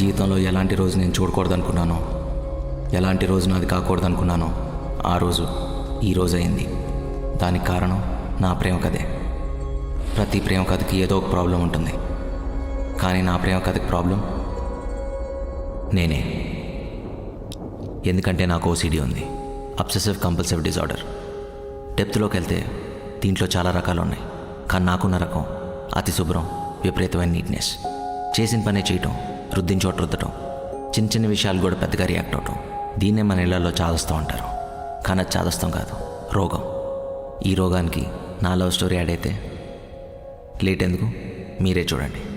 జీవితంలో ఎలాంటి రోజు నేను చూడకూడదనుకున్నానో ఎలాంటి రోజు నాది కాకూడదనుకున్నానో ఆ రోజు ఈ రోజు అయింది. దానికి కారణం నా ప్రేమ కథే. ప్రతి ప్రేమ కథకి ఏదో ఒక ప్రాబ్లం ఉంటుంది. కానీ నా ప్రేమ కథకి ప్రాబ్లం నేనే. ఎందుకంటే నాకు ఓసిడి ఉంది. Obsessive compulsive disorder. డెప్త్లోకి వెళ్తే దీంట్లో చాలా రకాలు ఉన్నాయి. కానీ నాకున్న రకం అతి శుభ్రం విపరీతమైన నీట్నెస్. చేసిన పనే చేయటం రుద్దిన చోట రుద్దటం చిన్న చిన్న విషయాలు కూడా పెద్దగా రియాక్ట్ అవటం. దీన్నే మన ఇళ్ళలో చాదస్తూ ఉంటారు కానీ అది చాదస్తం కాదు. రోగం. ఈ రోగానికి నా లవ్ స్టోరీ యాడ్ అయితే లేట్ ఎందుకు? మీరే చూడండి.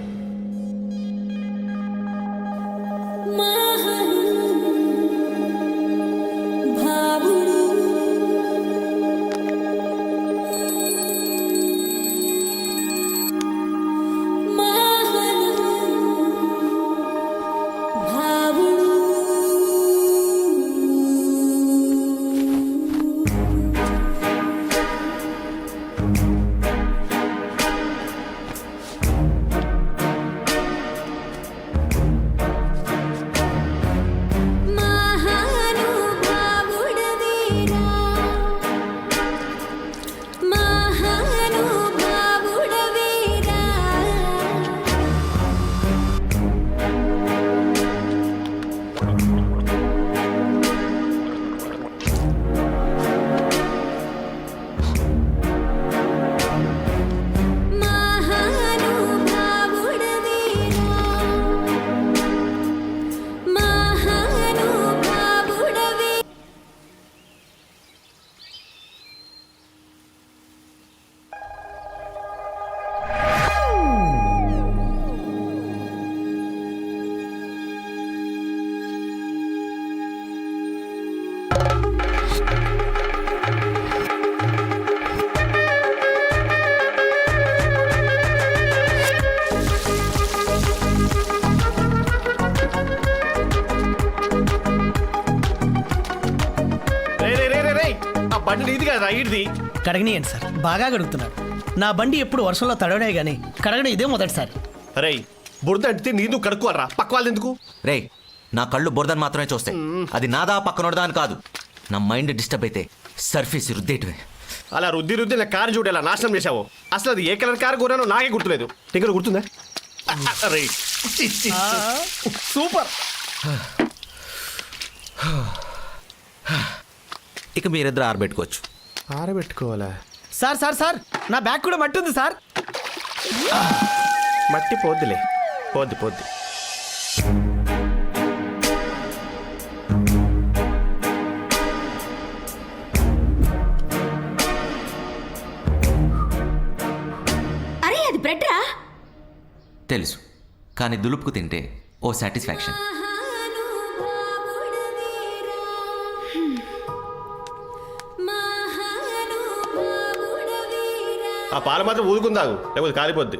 కడగనీయండి సార్. బాగా కడుగుతున్నారు. నా బండి ఎప్పుడు వర్షంలో తడవడే కానీ కడగడం ఇదే మొదటిసారి. రేయ్ బురద అంటే నీదు కడుక్కోరా పక్క వాళ్ళు ఎందుకు? రే నా కళ్ళు బురదని మాత్రమే చూస్తాయి అది నాదా పక్కనోడదా అని కాదు. నా మైండ్ డిస్టర్బ్ అయితే సర్ఫీస్ రుద్దేటివే. అలా రుద్ది రుద్ది నా కారు చూడేలా నాశనం చేశావు. అసలు అది ఏ కలర్ కారు కోరానో నాకే గుర్తులేదు. దగ్గర గుర్తుందా? రే సూపర్. ఇక మీరిద్దరు ఆరబెట్టుకోవచ్చు. ఆరబెట్టుకోవాలా? సార్ సార్ సార్ నా బ్యాగ్ కూడా మట్టి ఉంది సార్. మట్టి పోద్దిలే. పోద్ది పోద్ది. తెలుసు. కానీ దులుపుకు తింటే ఓ సాటిస్ఫాక్షన్. ఆ పాలు మాత్రం ఊదుకుందాగు లేకపోతే కాలిపోద్ది.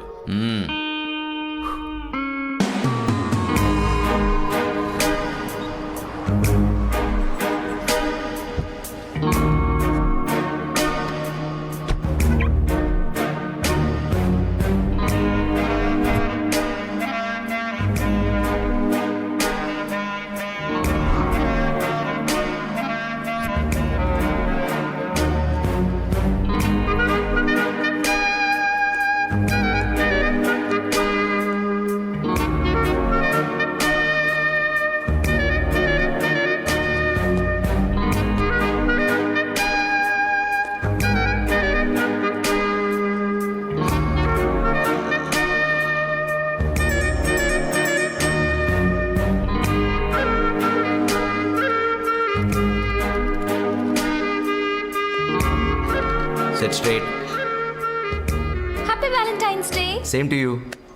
Valentine's Day same to you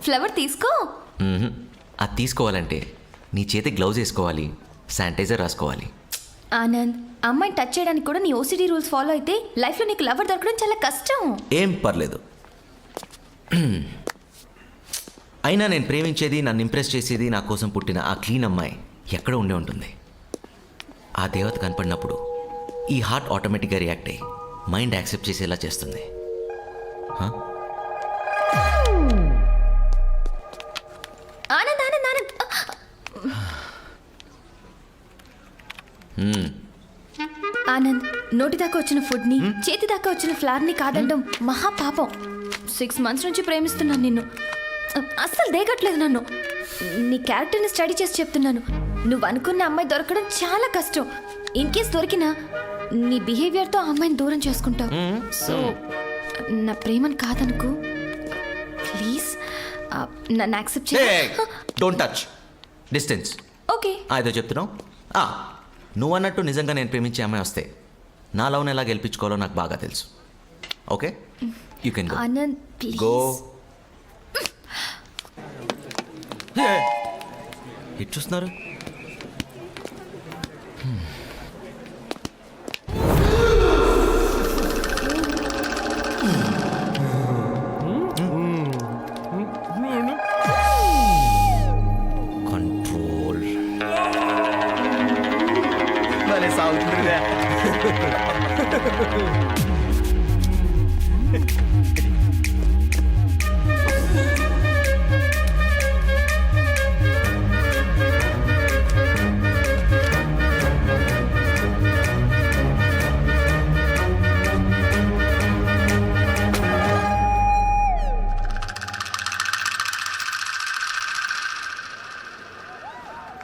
flower తీసుకో. అది తీసుకోవాలంటే నీ చేతి గ్లౌజ్ వేసుకోవాలి శానిటైజర్ రాసుకోవాలి. ఆనంద్ అమ్మాయిని టచ్ చేయడానికి కూడా నీ ఓసిడీ రూల్స్ ఫాలో అయితే లైఫ్లో నీకు లవర్ దొరకడం చాలా కష్టం. ఏం పర్లేదు. అయినా నేను ప్రేమించేది నన్ను ఇంప్రెస్ చేసేది నా కోసం పుట్టిన ఆ క్లీన్ అమ్మాయి ఎక్కడ ఉండే ఉంటుంది. ఆ దేవత కనపడినప్పుడు ఈ హార్ట్ ఆటోమేటిక్గా రియాక్ట్ అయ్యి మైండ్ యాక్సెప్ట్ చేసేలా చేస్తుంది. నోటి దాకా వచ్చిన ఫుడ్ని చేతి దాకా వచ్చిన ఫ్లవర్ని కాదండం మహా పాపం. సిక్స్ మంత్స్ నుంచి ప్రేమిస్తున్నాను నిన్ను. అస్సలు దేగట్లేదు నన్ను. నీ క్యారెక్టర్ని స్టడీ చేసి చెప్తున్నాను. నువ్వు అనుకున్న అమ్మాయి దొరకడం చాలా కష్టం. ఇన్ కేస్ దొరికినా నీ బిహేవియర్తో ఆ అమ్మాయిని దూరం చేసుకుంటావు. సో నా ప్రేమను కాదనుకో. ప్లీజ్ నన్ను యాక్సెప్ట్ చే డోంట్ టచ్ డిస్టెన్స్ ఓకే. ఏదో చెప్తున్నావు. నువ్వు అన్నట్టు నిజంగా నేను ప్రేమించే అమ్మాయి వస్తే నా లవ్ని ఎలా గెలిపించుకోవాలో నాకు బాగా తెలుసు. Okay? You can go Anand please go ఇటు చూస్తున్నారు?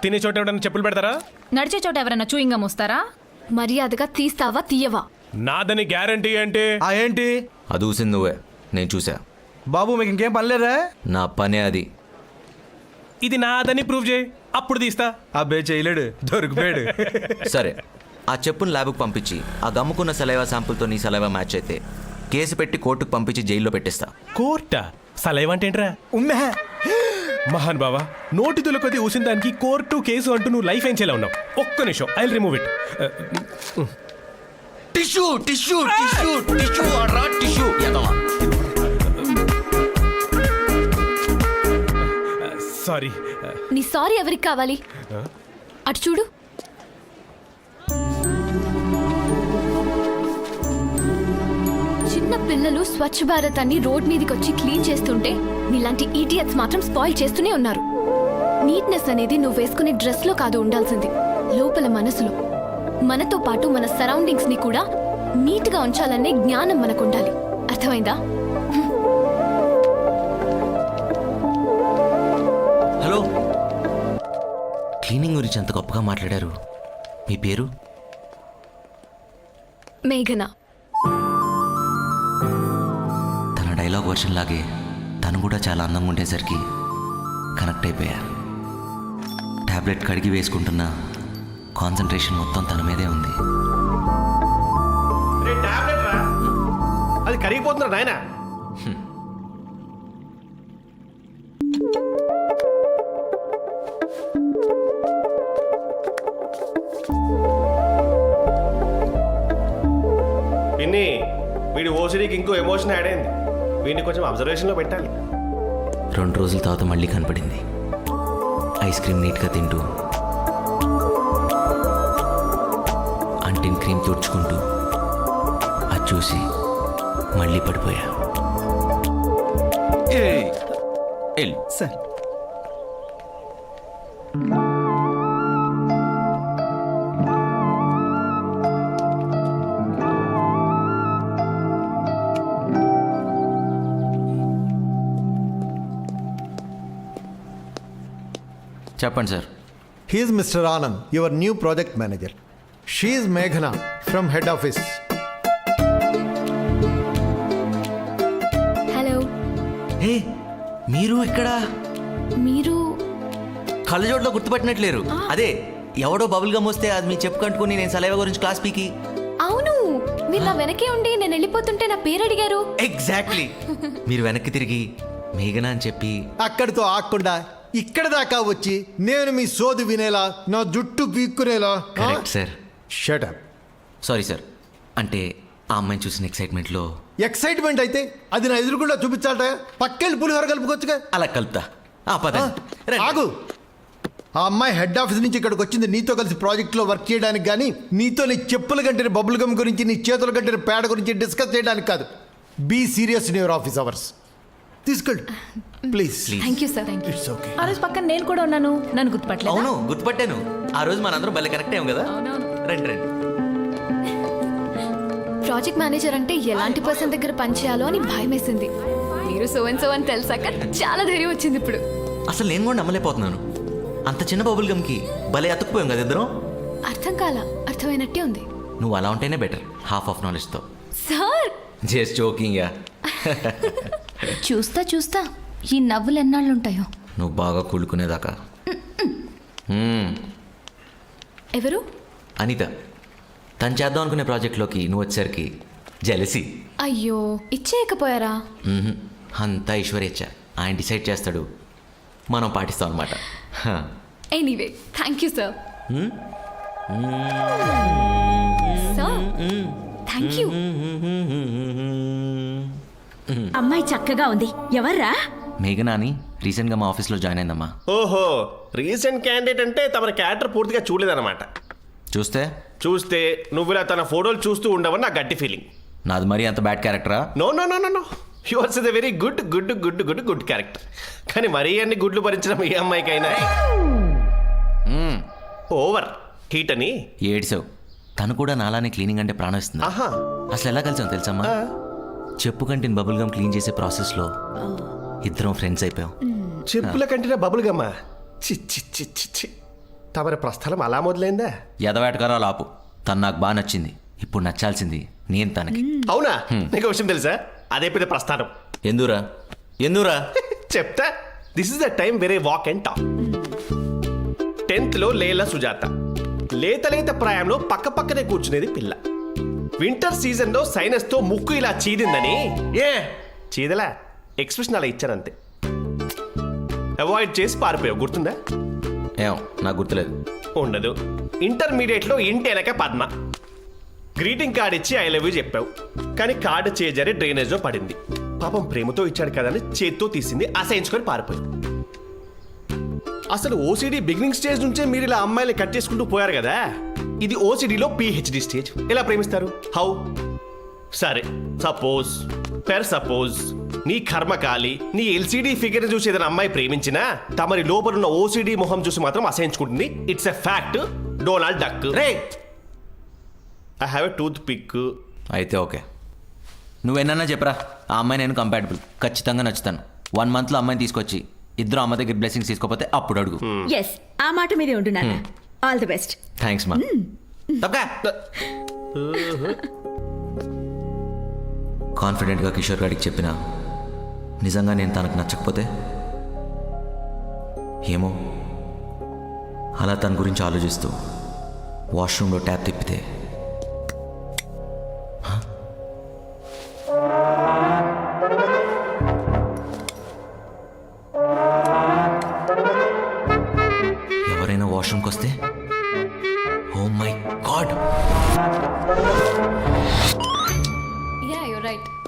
తినే చోట ఎవడన్నా చెప్పులు పెడతారా? నడిచే చోట ఎవరైనా చూయింగం వస్తారా మర్యాదగా తీస్తావా తీయవా? నాదని గ్యారంటీ ఏంటి? ఆ ఏంటి? అది ఊసింది నువ్వే. నేను చూసా బాబు మీకు ఇంకేం పనిలేదా నా పనే అది. ఇది నాదని ప్రూవ్ చేయి. అప్పుడు తీస్తా. అబ్బే చేయలేడు. దొరికిపోయాడు. సరే ఆ చెప్పును ల్యాబ్కి పంపించి ఆ గమ్ముకున్న సలైవా శాంపుల్తో నీ సలైవా మ్యాచ్ అయితే కేసు పెట్టి కోర్టుకు పంపించి జైల్లో పెట్టేస్తా. కోర్టా? సలైవ్ అంటే ఏంట్రా? ఉమ్మే. మహాన్ బావా నోటి తులకొద్ది ఊసిన దానికి కోర్టు కేసు అంటూ నువ్వు లైఫ్ ఏం చేయాలి ఉన్నావు ఒక్క నిమిషం I remove it tissue tissue tissue tissue అడ్రా tissue. Sorry నీ సారీ ఎవరికి కావాలి? అటు చూడు. చిన్న పిల్లలు స్వచ్ఛ భారత్ అని రోడ్ మీదకి వచ్చి క్లీన్ చేస్తుంటే నీలాంటి ఈటియట్స్ మాత్రం స్పాయిల్ చేస్తూనే ఉన్నారు. నీట్నెస్ అనేది నువ్వు వేసుకునే డ్రెస్లో కాదు ఉండాల్సింది. లోపల మనసులో. మనతో పాటు మన సరౌండింగ్స్ని కూడా నీట్గా ఉంచాలనే జ్ఞానం మనకు ఉండాలి అర్థమైందా? హలో. క్లీనింగ్ గురించి అంత గొప్పగా మాట్లాడారు. మీ పేరు? మేఘనా. వర్షంలాగే లాగే తను కూడా చాలా అందంగా ఉండేసరికి కనెక్ట్ అయిపోయా. టాబ్లెట్ కడిగి వేసుకుంటున్న కాన్సన్ట్రేషన్ మొత్తం తన మీదే ఉంది. అది కరిగిపోతున్నా నాయన? పిన్ని వీడి ఓసిడీకి ఇంకో ఎమోషన్ యాడ్ అయింది. వీడిని కొంచెం అబ్జర్వేషన్లో పెట్టాలి. రెండు రోజుల తర్వాత మళ్ళీ కనపడింది. ఐస్ క్రీమ్ నీట్గా తింటూ అంటిన్ క్రీమ్ తుడుచుకుంటూ అది చూసి మళ్ళీ పడిపోయా. ఎల్ సార్. చెప్పండి sir. He is Mr. Anand, your new project manager. She is Meghana from head office. Hello hey మీరు ఇక్కడ? మీరు? కళ్ళజోడులో గుర్తుపట్టినట్లేరు. అదే ఎవడో బబుల్ గమ్ వస్తే అది మీ చెప్పు కంటుకుని నేను సలైవా గురించి క్లాస్ పీకి. అవును. మీరు నా వెనకే ఉండి నేను వెళ్ళిపోతుంటే నా పేరు అడిగారు. ఎగ్జాక్ట్లీ మీరు వెనక్కి తిరిగి మేఘనా అని చెప్పి. అక్కడితో ఆగకుండా ఇక్కడ దాకా వచ్చి నేను మీ సోది వినేలా నా జుట్టు పీక్కునేలా correct sir. Shut up sorry sir. అంటే ఆ అమ్మాయిని చూసిన ఎక్సైట్మెంట్లో ఎక్సైట్మెంట్ అయితే అది నా ఎదురుకుండా చూపించాలట. పక్కెళ్ళి పులిహోర కలుపుకొచ్చుగా అలా కలుపుతా. ఆ పదండి. రండి. ఆగు. ఆ అమ్మాయి హెడ్ ఆఫీస్ నుంచి ఇక్కడికి వచ్చింది. నీతో కలిసి ప్రాజెక్ట్లో వర్క్ చేయడానికి కానీ నీతో నీ చెప్పులు కట్టిన బబుల్ గమ్ గురించి నీ చేతులు కట్టిన పేడ గురించి డిస్కస్ చేయడానికి కాదు. Be serious in your office hours తీసుకెళ్ళు. Please thank you sir thank you it's okay ఆ రోజు పక్కన నేను కూడా ఉన్నాను. నన్ను గుర్తుపట్టలేదు? అవును గుర్తుపట్టాను. ఆ రోజు మనందరం భలే కనెక్ట్ అయ్యాం కదా. రండి రండి. ప్రాజెక్ట్ మేనేజర్ అంటే ఎలాంటి పర్సన్ దగ్గర పనిచేయాలో అని భయం వేసింది మీరు సో అండ్ సో అని తెలిసాక చాలా ధైర్యం వచ్చింది ఇప్పుడు. అసలు నేను కూడా నమ్మలేకపోతున్నాను. అంత చిన్న బబుల్ గమ్కి భలే అతుక్కుపోయాం కదా ఇద్దరం? అర్థం కాల అర్థమైనట్టే ఉంది. నువ్వు అలా ఉంటేనే బెటర్ హాఫ్ ఆఫ్ నాలెడ్జ్తో సార్ జస్ట్ జోకింగ్ యా చూస్తా చూస్తా. ఈ నవ్వులు ఎన్నాళ్ళు ఉంటాయో నువ్వు బాగా కూలుకునేదాకా మ్మ్. ఎవరు? అనిత తను చేద్దాం అనుకునే ప్రాజెక్ట్లోకి నువ్వు వచ్చేసరికి జెలసి. అయ్యో ఇచ్చేయకపోయారా? అంతా ఈశ్వరేచ్ఛ ఆయన డిసైడ్ చేస్తాడు. మనం పాటిస్తాం అనమాట anyway thank you sir. Sir thank you. అమ్మాయి చక్కగా ఉంది. ఎవర్రా? మేఘనా అని రీసెంట్గా మా ఆఫీస్లో జాయిన్ అయిందమ్మా. ఓహో రీసెంట్ క్యాండిడేట్ అంటే తమ క్యారెక్టర్ పూర్తిగా చూడలేదన్నమాట. చూస్తే? చూస్తే నువ్వు ఇలా తన ఫోటోలు చూస్తూ ఉండవని నా గట్టి ఫీలింగ్. నాది మరీ అంత bad క్యారెక్టరా? No no no no no. Yours is very good good good good good character కానీ మరీ అన్ని గుడ్లు భరించడం ఏ అమ్మాయికైనా. ఓవర్ హీట్ అని ఏడ్సావు తను కూడా నాలానే క్లీనింగ్ అంటే ప్రాణం ఇస్తుంది? ఆహా. అసలు ఎలా కలిసాం తెలుసమ్మా? చెప్పు కంటిని బబుల్ గమ్ క్లీన్ చేసే ప్రాసెస్లో ఇద్దరం ఫ్రెండ్స్ అయిపోయాం. చెప్పుల కంటే బబుల్ గమ్మా చి చి చి చి చి. తమరి ప్రస్థలం అలా మొదలైందా? ఎదవేటకారా లాపు తను నాకు బాగా నచ్చింది. ఇప్పుడు నచ్చాల్సింది నేను తనకి. అవునా? నీకు విషయం తెలుసా? అదే పెద్ద ప్రస్థానం. ఎందురా? ఎందురా? చెప్తా. This is the time very walk and talk టెన్త్లో లేలా సుజాత. లేత లేత ప్రాయంలో పక్క పక్కనే కూర్చునేది పిల్ల. వింటర్ సీజన్లో సైనస్తో ముక్కు ఇలా చీదిందని. ఏ? చీదలా ఎక్స్ప్రెషన్ అలా ఇచ్చానంతే అవాయిడ్ చేసి పారిపోయావు గుర్తుందా? ఏం నాకు గుర్తులేదు. ఉండదు. ఇంటర్మీడియట్లో ఇంటి వెనక పద్మ. గ్రీటింగ్ కార్డ్ ఇచ్చి ఐ లవ్ యూ చెప్పావు. కానీ కార్డు చేజరి డ్రైనేజ్లో పడింది. పాపం ప్రేమతో ఇచ్చాడు కదా అని చేత్తో తీసింది అసహించుకొని పారిపోయింది అసలు ఓసిడి బిగినింగ్ స్టేజ్ నుంచే మీరు ఇలా అమ్మాయిలు కట్ చేసుకుంటూ పోయారు కదా? ఇది ఓసిడిలో పిహెచ్డి స్టేజ్ ఎలా ప్రేమిస్తారు? హౌ సరే సపోజ్ పెర్ సపోజ్ నీ కర్మకాలి నీ ఎల్సిడి ఫిగర్ చూసి ఏదైనా అమ్మాయి ప్రేమించినా తమరి లోపలున్న ఓసిడి మొహం చూసి మాత్రం అసహించుకుంటుంది. It's a fact Donald Duck ray! I have a toothpick అయితే ఓకే. నువ్వెన్నా చెప్పరా? ఆ అమ్మాయి నేను కంపాటబుల్ ఖచ్చితంగా నచ్చుతాను. వన్ మంత్లో అమ్మాయిని తీసుకొచ్చి ఇద్దరు అమ్మ దగ్గర బ్లెస్సింగ్స్ తీసుకోపోతే అప్పుడు అడుగు. ఎస్ ఆ మాట మీదే ఉంటున్నాను ఆల్ ది బెస్ట్ థ్యాంక్స్ మా తప్పకా కాన్ఫిడెంట్గా కిషోర్ గారికి చెప్పిన నిజంగా నేను తనకు నచ్చకపోతే? ఏమో? అలా తన గురించి ఆలోచిస్తూ వాష్రూమ్లో ట్యాప్ తిప్పితే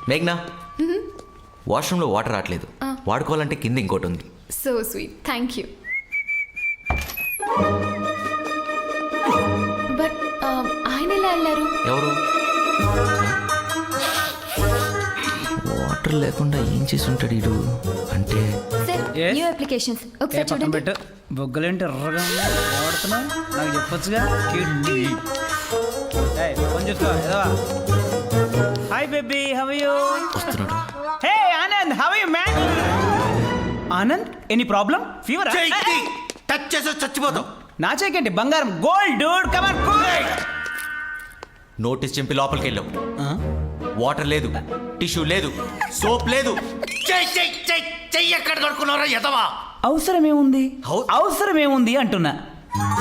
మేఘ్నా వాష్రూమ్లో వాటర్ రావట్లేదు. వాడుకోవాలంటే కింద ఇంకోటి ఉంది. So sweet thank you. But ఆయన ఎలా వెళ్ళారు? ఎవరు? వాటర్ లేకుండా ఏం చేసి ఉంటాడు ఇడు అంటే? న్యూ అప్లికేషన్స్ ఏ ఒకసారి పక్కన చూడండి. పెట్టు. బొగ్గలేంటి ఎర్రగా ఉన్నాయి వాడుతున్నావు? నాకు చెప్పొచ్చుగా? కిడ్నీ. ఏయ్, ఫోన్ చూసుకో ఏదవా హాయ్ బేబీ హవ్ యూ వస్తున్నాడు hey Anand how you man Anand any problem fever touch చేసి చచ్చిపోతావు నా చేకేంటి బంగారం గోల్డ్ డూడ్ కమర్ నోటీస్ చింపి లోపలికి వెళ్ళావు వాటర్ లేదు టిష్యూ లేదు సోప్ లేదు అవసరం ఏముంది హౌ- అవసరం ఏముంది అంటున్నా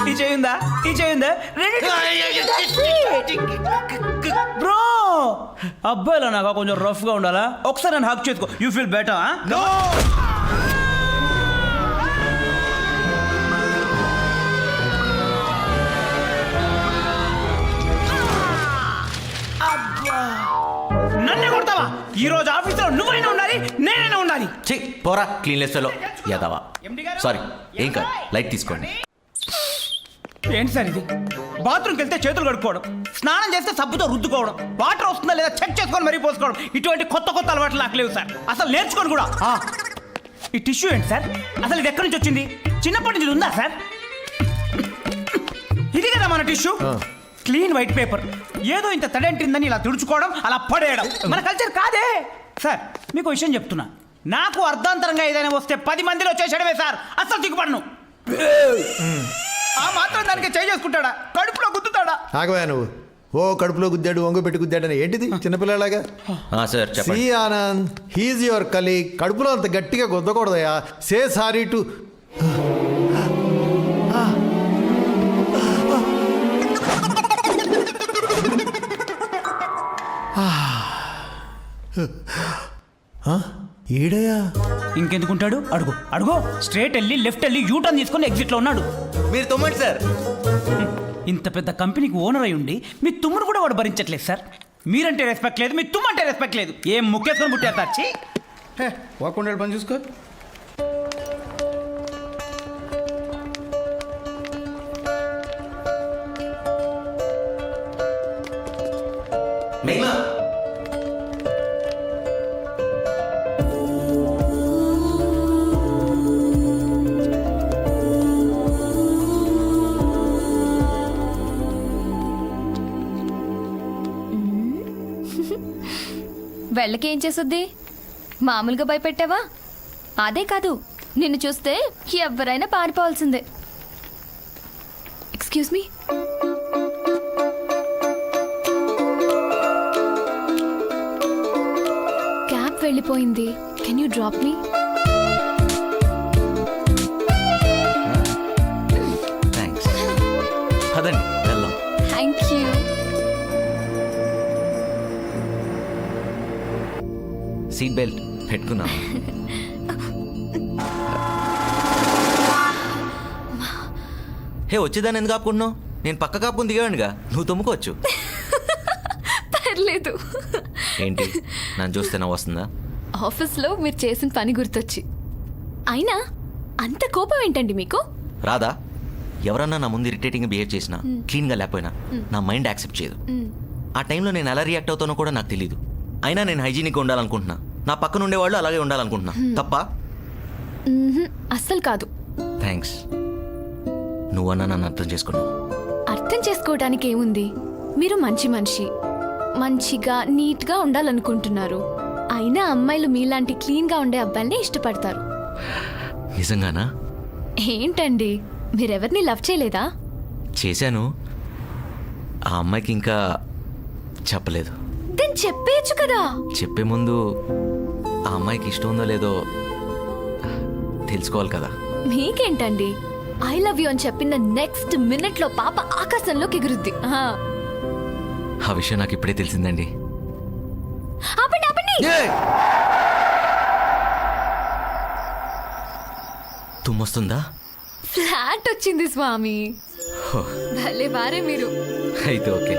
ఈ చేయిందా ఈ చేయిందా బ్రో అబ్బాయిలో నాకు కొంచెం రఫ్గా ఉండాలా? ఒకసారి నన్ను హక్ చేసుకో యూ ఫీల్ బెటర్ నన్నే కొడతావా? ఈ రోజు ఆఫీసులో నువ్వైనా ఉండాలి నేనైనా ఉండాలి. చెయ్ పోరా క్లీన్లెస్ ఫెలో యాదవా. సారీ ఏం కాదు లైట్ తీసుకోండి. ఏంటి సార్ ఇది? బాత్రూమ్కి వెళ్తే చేతులు కడుక్కోవడం స్నానం చేస్తే సబ్బుతో రుద్దుకోవడం వాటర్ వస్తుందా లేదా చెక్ చేసుకొని మరీ పోసుకోవడం ఇటువంటి కొత్త కొత్త అలవాట్లు నాకు లేవు సార్. అసలు నేర్చుకోను కూడా. ఈ టిష్యూ ఏంటి సార్? అసలు ఇది ఎక్కడి నుంచి వచ్చింది? చిన్నప్పటి నుంచి ఇది ఉందా సార్? ఇది కదా మన టిష్యూ. Clean white paper. ఏదో ఇంత తడంటిందని ఇలా తుడుచుకోవడం అలా పడేయడం. మన కల్చర్ కాదే. సార్ మీకు విషయం చెప్తున్నా. నాకు అర్ధాంతరంగా ఏదైనా వస్తే పది మందిలో చేసేయడమే సార్. అస్సలు దిగుపడను ఆ మాత్రం దానికి చేయి చేసుకుంటాడా? కడుపులో గుద్దుతాడా? ఆగవా నువ్వు? ఓ కడుపులో గుద్దాడు ఒంగో పెట్టి గుద్దాడు అని ఏంటిది చిన్నపిల్లలాగా? ఆ, సార్ సి చెప్పండి ఆనంద్ హీజ్ యువర్ కలీగ్. కడుపులో అంత గట్టిగా గుద్దకూడదయా సే సారీ టు ఈడయా ఇంకెందుకుంటాడు? అడుగు అడుగు. స్ట్రేట్ వెళ్ళి లెఫ్ట్ వెళ్ళి యూటర్న్ తీసుకొని ఎగ్జిట్లో ఉన్నాడు. మీరు తొమ్మండి సార్. ఇంత పెద్ద కంపెనీకి ఓనర్ అయి ఉండి మీ తుమ్మును కూడా వాడు భరించట్లేదు సార్. మీరంటే రెస్పెక్ట్ లేదు మీ తుమ్మంటే రెస్పెక్ట్ లేదు. ఏం ముక్కేసుకొని పుట్టారు తచ్చి వాకుండా పని చూసుకో. వెళ్ళకి ఏం చేస్తుంది? మామూలుగా భయపెట్టావా? అదే కాదు నిన్ను చూస్తే ఎవరైనా పారిపోవాల్సిందే. ఎక్స్క్యూజ్ మీ క్యాబ్ వెళ్ళిపోయింది. Can you drop me seat belt పెట్టుకున్నాం. హే వచ్చేదాన్ని ఎందుకు ఆపుకుంటున్నావు? నేను పక్క కాపుకుని దిగాడుగా నువ్వు తుమ్ముకోవచ్చు. పర్లేదు. ఏంటి? నన్ను చూస్తే నవ్వు వస్తుందా ఆఫీస్లో మీరు చేసిన పని గుర్తొచ్చి. అయినా అంత కోపం ఏంటండి మీకు? రాదా ఎవరన్నా నా ముందు ఇరిటేటింగ్ బిహేవ్ చేసినా క్లీన్గా లేకపోయినా నా మైండ్ యాక్సెప్ట్ చేయదు. ఆ టైంలో నేను ఎలా రియాక్ట్ అవుతానో కూడా నాకు తెలియదు అయినా నేను హైజీనిక్గా ఉండాలనుకుంటున్నా. నా పక్కన ఉండేవాళ్ళు అలాగే ఉండాలనుకుంటున్నా. తప్ప? అస్సలు కాదు. థ్యాంక్స్. నువ్వన్నా నన్ను అర్థం చేసుకున్నావు అర్థం చేసుకోవడానికి ఏముంది? మీరు మంచి మనిషి. మంచిగా నీట్గా ఉండాలనుకుంటున్నారు. అయినా అమ్మాయిలు మీలాంటి క్లీన్గా ఉండే అబ్బాయిల్ని ఇష్టపడతారు. నిజంగానా? ఏంటండి? మీరెవరిని లవ్ చేయలేదా? చేశాను. ఆ అమ్మాయికి ఇంకా చెప్పలేదు. దెన్ చెప్పేయచ్చు కదా. చెప్పే ముందు ఆ అమ్మాయికి ఇష్టం ఉందో లేదో తెలుసుకోవాలి కదా. మీకేంటండి? ఐ లవ్ యూ అని చెప్పిన నెక్స్ట్ మినిట్లో పాప ఆకాశంలోకి ఎగురుద్ది. ఆ. ఆ విషయం నాకు ఇప్పుడే తెలిసిందండి. ఆపండి ఆపండి! తుమ్మొస్తుందా? ఫ్లాట్ వచ్చింది స్వామి. భలే వారే మీరు. అయితే ఓకే.